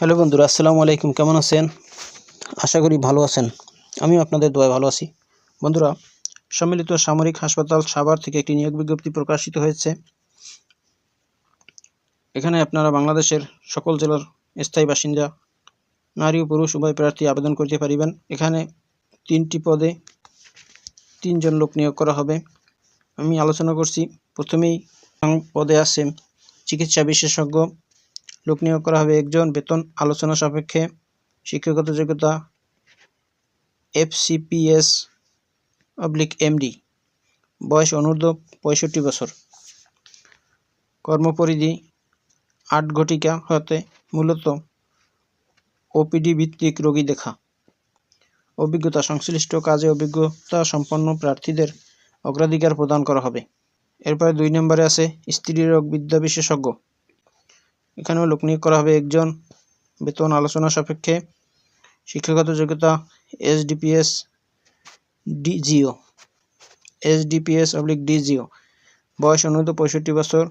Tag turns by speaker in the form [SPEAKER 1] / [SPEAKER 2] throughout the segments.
[SPEAKER 1] Hello বন্ধুরা, আসসালামু আলাইকুম। কেমন আছেন? আশা করি ভালো আছেন। আমি আপনাদের দোয়ায় ভালো আছি। বন্ধুরা, সম্মিলিত সামরিক হাসপাতাল সাভার থেকে একটি নিয়োগ বিজ্ঞপ্তি প্রকাশিত হয়েছে। এখানে আপনারা বাংলাদেশের সকল জেলার স্থায়ী বাসিন্দা, নারী ও পুরুষ, উভয় প্রার্থী আবেদন করতে পারিবেন। এখানে তিনটি পদে তিনজন লোক নিয়োগ করা হবে। আমি আলোচনা করছি। প্রথমেই পদে আছে চিকিৎসা বিশেষজ্ঞ লোক নিয়োগ করা হবে। একজন বেতন আলোচনা সাপেক্ষে শিক্ষাগত যোগ্যতা এফসিপিএস অবলিক এমডি। বয়স অনূর্ধ্ব পঁয়ষট্টি বছর। কর্মপরিধি আট ঘটিকা হতে মূলত ওপিডি ভিত্তিক রোগী দেখা। অভিজ্ঞতা সংশ্লিষ্ট কাজে অভিজ্ঞতা সম্পন্ন প্রার্থীদের অগ্রাধিকার প্রদান করা হবে। এরপরে দুই নম্বরে আছে স্ত্রী রোগ বিদ্যা বিশেষজ্ঞ। এখানেও লোক নিয়োগ করা হবে একজন। বেতন আলোচনা সাপেক্ষে শিক্ষাগত যোগ্যতা SDPS DGO. SDPS oblique DGO. বয়স অনূর্ধ্ব পঁয়ষট্টি বছর।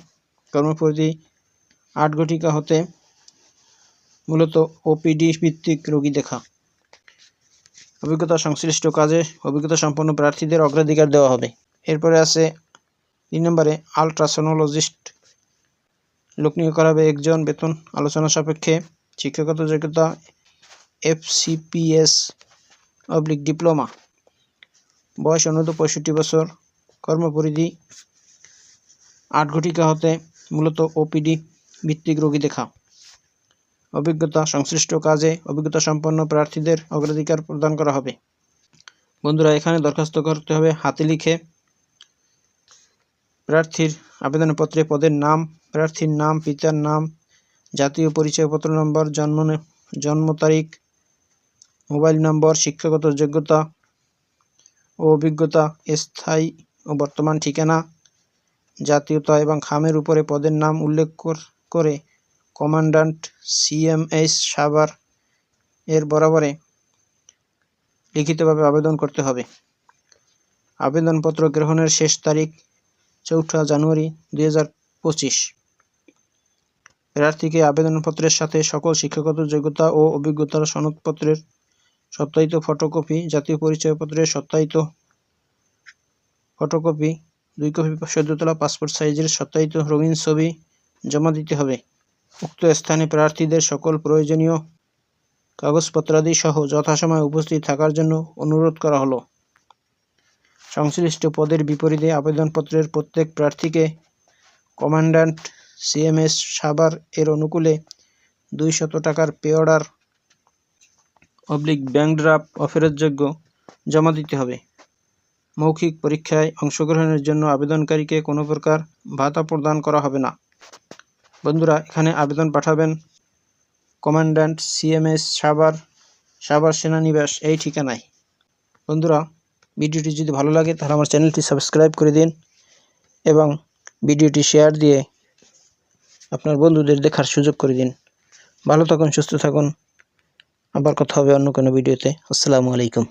[SPEAKER 1] কর্মপরিধি আট ঘটিকা হতে মূলত ওপিডি ভিত্তিক রোগী দেখা। অভিজ্ঞতা সংশ্লিষ্ট কাজে অভিজ্ঞতা সম্পন্ন প্রার্থীদের অগ্রাধিকার দেওয়া হবে। এরপরে আছে তিন নম্বরে আলট্রাসোনোলজিস্ট লোক নিয়োগ করা হবে একজন বেতন আলোচনা সাপেক্ষে শিক্ষাগত যোগ্যতা এফ এফসিপিএস অবলিক ডিপ্লোমা। বয়স অনূর্ধ্ব পঁয়ষট্টি বছর। কর্মপরিধি আট ঘটিকা হতে মূলত ওপিডি ভিত্তিক রোগী দেখা। অভিজ্ঞতা সংশ্লিষ্ট কাজে অভিজ্ঞতা সম্পন্ন প্রার্থীদের অগ্রাধিকার প্রদান করা হবে। বন্ধুরা, এখানে দরখাস্ত করতে হবে হাতে লিখে। প্রার্থীর আবেদনপত্রে পদের নাম, প্রার্থীর নাম, পিতার নাম, জাতীয় পরিচয়পত্র নম্বর, জন্ম জন্ম তারিখ, মোবাইল নম্বর, শিক্ষাগত যোগ্যতা ও অভিজ্ঞতা, স্থায়ী ও বর্তমান ঠিকানা, জাতীয়তা এবং খামের উপরে পদের নাম উল্লেখ করে কমান্ড্যান্ট সিএমএস সাভার এর বরাবরে লিখিতভাবে আবেদন করতে হবে। আবেদনপত্র গ্রহণের শেষ তারিখ চৌঠা জানুয়ারি দুই হাজার পঁচিশ। প্রার্থীকে আবেদনপত্রের সাথে সকল শিক্ষাগত যোগ্যতা ও অভিজ্ঞতার সনদপত্রের সত্যায়িত ফটোকপি, জাতীয় পরিচয়পত্রের সত্যায়িত ফটোকপি, দুই কপি সদ্যতলা পাসপোর্ট সাইজের সত্যায়িত রঙিন ছবি জমা দিতে হবে। উক্ত স্থানে প্রার্থীদের সকল প্রয়োজনীয় কাগজপত্রাদি সহ যথাসময়ে উপস্থিত থাকার জন্য অনুরোধ করা হলো। সংশ্লিষ্ট পদের বিপরীতে আবেদনপত্রের প্রত্যেক প্রার্থীকে কমান্ড্যান্ট সিএমএস সাভার এর অনুকূলে দুই শত টাকার পে অর্ডার অবলিক ব্যাংক ড্রাফট অফেরতযোগ্য জমা দিতে হবে। মৌখিক পরীক্ষায় অংশগ্রহণের জন্য আবেদনকারীকে কোনো প্রকার ভাতা প্রদান করা হবে না। বন্ধুরা, এখানে আবেদন পাঠাবেন কমান্ড্যান্ট সিএমএস সাভার সাভার সেনানিবাস এই ঠিকানায়। বন্ধুরা ভিডিওটি যদি ভালো লাগে, তাহলে আমার চ্যানেলটি সাবস্ক্রাইব করে দিন এবং ভিডিওটি শেয়ার দিয়ে আপনার বন্ধুদের দেখার সুযোগ করে দিন। ভালো থাকুন, সুস্থ থাকুন। আবার কথা হবে অন্য কোনো ভিডিওতে। আসসালামু আলাইকুম।